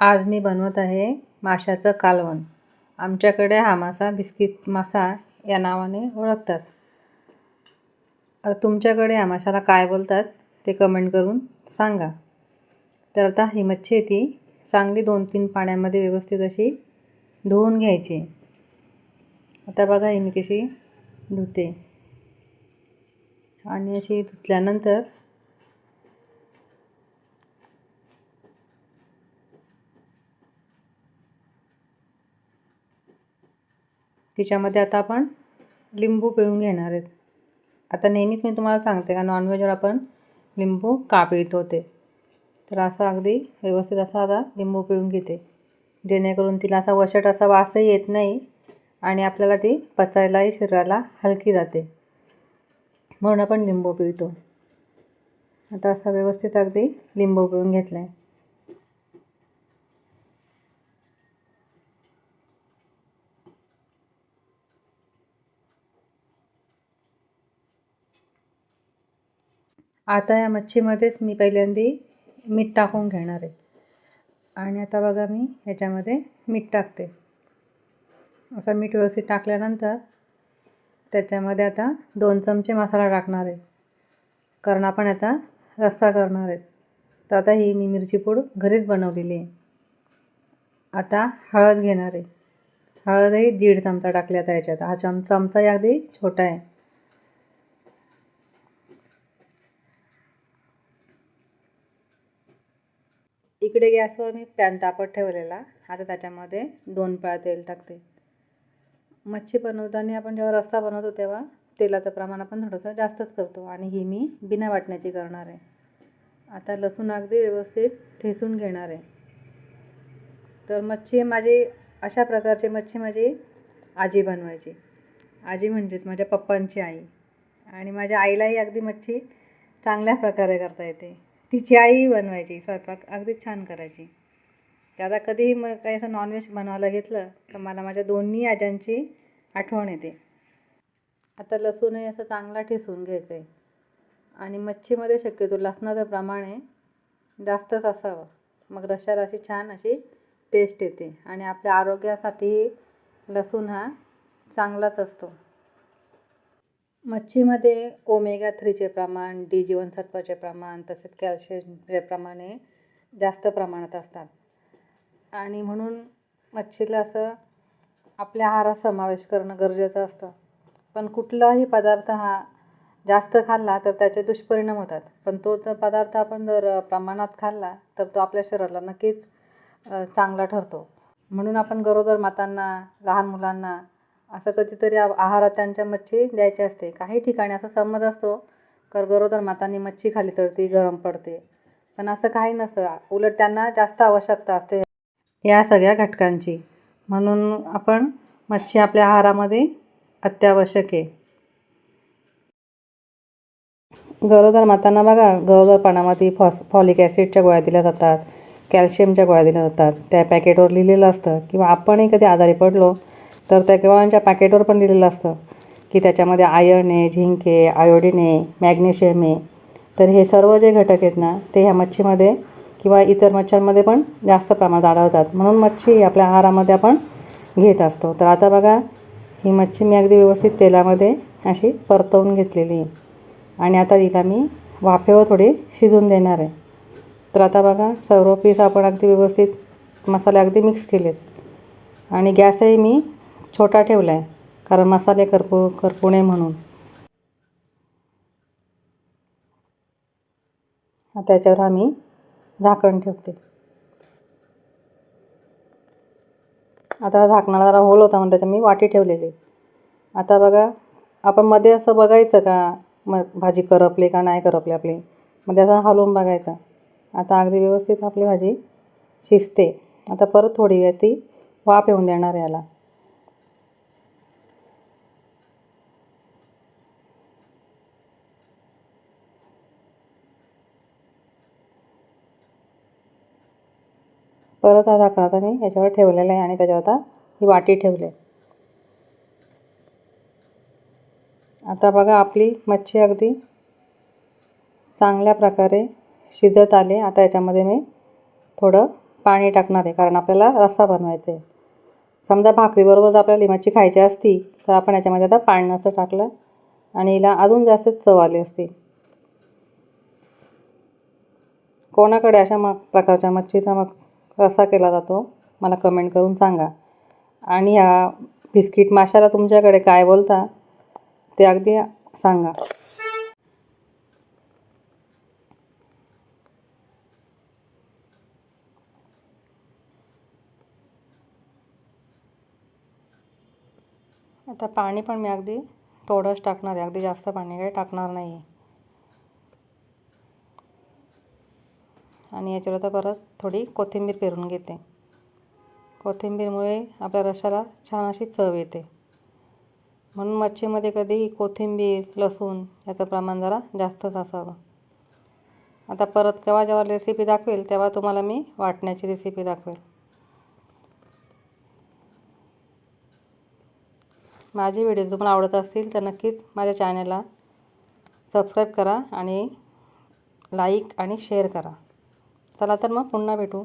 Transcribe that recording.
आज मी बनवत आहे माशाचं कालवण. आमच्याकडे हा मासा बिस्किट मासा या नावाने ओळखतात. तुमच्याकडे या माशाला काय बोलतात ते कमेंट करून सांगा. तर आता ही मच्छी आहे ती. चांगली दोन तीन पाण्यामध्ये व्यवस्थित अशी धुवून घ्यायची. आता बघा ही मी कशी धुते. आणि अशी धुतल्यानंतर तिच्यामध्ये आता आपण लिंबू पिळून घेणार आहेत. आता नेहमीच मी तुम्हाला सांगते का नॉनव्हेजवर आपण लिंबू का पिळतो ते तर असं अगदी व्यवस्थित असा आता लिंबू पिळून घेते. जेणेकरून तिला असा वशट असा वासही येत नाही आणि आपल्याला ती पचायलाही शरीराला हलकी जाते. म्हणून आपण लिंबू पिळतो. आता असा व्यवस्थित अगदी लिंबू पिळून घेतला आहे आता या मच्छीमध्येच मी पहिल्यांदा मीठ टाकून घेणार आहे. आणि आता बघा मी ह्याच्यामध्ये मीठ टाकते. असं मीठ व्यवस्थित टाकल्यानंतर त्याच्यामध्ये आता दोन चमचे मसाला टाकणार आहे. कारण आपण आता रस्सा करणार आहे. तर आता ही मी मिरची पूड घरीच बनवलेली आहे. आता हळद घेणार आहे. हळदही दीड चमचा टाकली आता याच्यात हा चम चमचा अगदी छोटा आहे. इकडे गॅसवर मी पॅन तापत ठेवलेला. आता त्याच्यामध्ये दोन पळा तेल टाकते. मच्छी बनवताना आपण जेव्हा रस्सा बनवतो तेव्हा तेलाचं प्रमाण आपण थोडंसं जास्तच करतो आणि ही मी बिना वाटण्याची करणार आहे. आता लसूण अगदी व्यवस्थित ठेसून घेणार आहे. तर मच्छी माझी अशा प्रकारची मच्छी माझी आजी बनवायची. आजी म्हणजेच माझ्या पप्पांची आई. आणि माझ्या आईलाही अगदी मच्छी चांगल्या प्रकारे करता येते. तिची आई बनवायची स्वयंपाक अगदी छान करायची. ते आता कधीही मग काही असं नॉनव्हेज बनवायला घेतलं तर मला माझ्या दोन्ही आज्यांची आठवण येते. आता लसूणही असं चांगला ठेसून घ्यायचं आहे आणि मच्छीमध्ये शक्यतो लसणाचं प्रमाण आहे जास्तच असावं. मग रशाला अशी छान अशी टेस्ट येते. आणि आपल्या आरोग्यासाठी लसूण हा चांगलाच असतो. मच्छीमध्ये ओमेगा थ्रीचे प्रमाण डी जीवनसत्वाचे प्रमाण तसेच कॅल्शियमचे प्रमाणे जास्त प्रमाणात असतात. आणि म्हणून मच्छीला असं आपल्या आहारात समावेश करणं गरजेचं असतं. पण कुठलाही पदार्थ हा जास्त खाल्ला तर त्याचे दुष्परिणाम होतात. पण तो जर पदार्थ आपण जर प्रमाणात खाल्ला तर तो आपल्या शरीराला नक्कीच चांगला ठरतो. म्हणून आपण गरोदर मातांना लहान मुलांना असं कधीतरी आहारात त्यांच्या मच्छी द्यायची असते. काही ठिकाणी असा समज असतो तर गरोदर मातांनी मच्छी खाली तर ती गरम पडते. पण असं काही नसतं. उलट त्यांना जास्त आवश्यकता असते या सगळ्या घटकांची. म्हणून आपण मच्छी आपल्या आहारामध्ये अत्यावश्यक आहे. गरोदर मातांना बघा गरोदरपणामध्ये फॉस फॉलिक ॲसिडच्या गोळ्या दिल्या जातात कॅल्शियमच्या गोळ्या दिल्या जातात. त्या पॅकेटवर लिहिलेलं असतं. किंवा आपणही कधी आजारी पडलो तर त्या केवळांच्या पॅकेटवर पण लिहिलेलं असतं की त्याच्यामध्ये आयर्न आहे झिंक आहे आयोडीन आहे मॅग्नेशियम आहे. तर हे सर्व जे घटक आहेत ना ते ह्या मच्छीमध्ये किंवा इतर मच्छ्यांमध्ये पण जास्त प्रमाणात आढळतात. म्हणून मच्छी ही आपल्या आहारामध्ये आपण घेत असतो. तर आता बघा ही मच्छी मी अगदी व्यवस्थित तेलामध्ये अशी परतवून घेतलेली आहे. आणि आता तिला मी वाफेवर थोडी शिजून देणार आहे. तर आता बघा सर्व पीस आपण अगदी व्यवस्थित मसाले अगदी मिक्स केलेत. आणि गॅसही मी छोटा ठेवला आहे कारण मसाले करपू करपू नये म्हणून. त्याच्यावर आम्ही झाकण ठेवते. आता झाकणाला जरा होल होता म्हणून त्याच्यात मी वाटी ठेवलेली. आता बघा आपण मध्ये असं बघायचं का? मग भाजी करपली का नाही करपली आपली? मध्ये असं हलवून बघायचं. आता अगदी व्यवस्थित आपली भाजी शिजते. आता परत थोडी वेळ ती वाफ येऊन देणार याला. परत हा झाकण आता मी याच्यावर ठेवलेलं आहे आणि त्याच्यावर आता ही वाटी ठेवली आता बघा आपली मच्छी अगदी चांगल्या प्रकारे शिजत आले. आता याच्यामध्ये मी थोडं पाणी टाकणार आहे कारण आपल्याला रस्सा बनवायचा आहे. समजा भाकरीबरोबर जर आपल्याला लिंबाची खायची असती तर आपण याच्यामध्ये आता पाण्याचं टाकलं आणि हिला अजून जास्त चव आली असती. कोणाकडे अशा मग प्रकारच्या मच्छीचा मग रस्सा केला जातो मला कमेंट करून सांगा. आणि ह्या बिस्किट माशाला तुमच्याकडे काय बोलता ते अगदी सांगा. आता पाणी पण मी अगदी थोडंच टाकणार आहे. अगदी जास्त पाणी काही टाकणार नाही आहे आणि याच्यावर आता परत थोडी कोथिंबीर पेरून घेते. कोथिंबीरमुळे आपल्या रशाला छान अशी चव येते. म्हणून मच्छीमध्ये कधी कोथिंबीर लसूण याचं प्रमाण जरा जास्तच असावं. आता परत केव्हा जेव्हा रेसिपी दाखवेल तेव्हा तुम्हाला मी वाटण्याची रेसिपी दाखवेल. माझे व्हिडिओ तुम्हाला आवडत असतील तर नक्कीच माझ्या चॅनलला सबस्क्राईब करा आणि लाईक आणि शेअर करा. चला तर मग पुन्हा भेटू.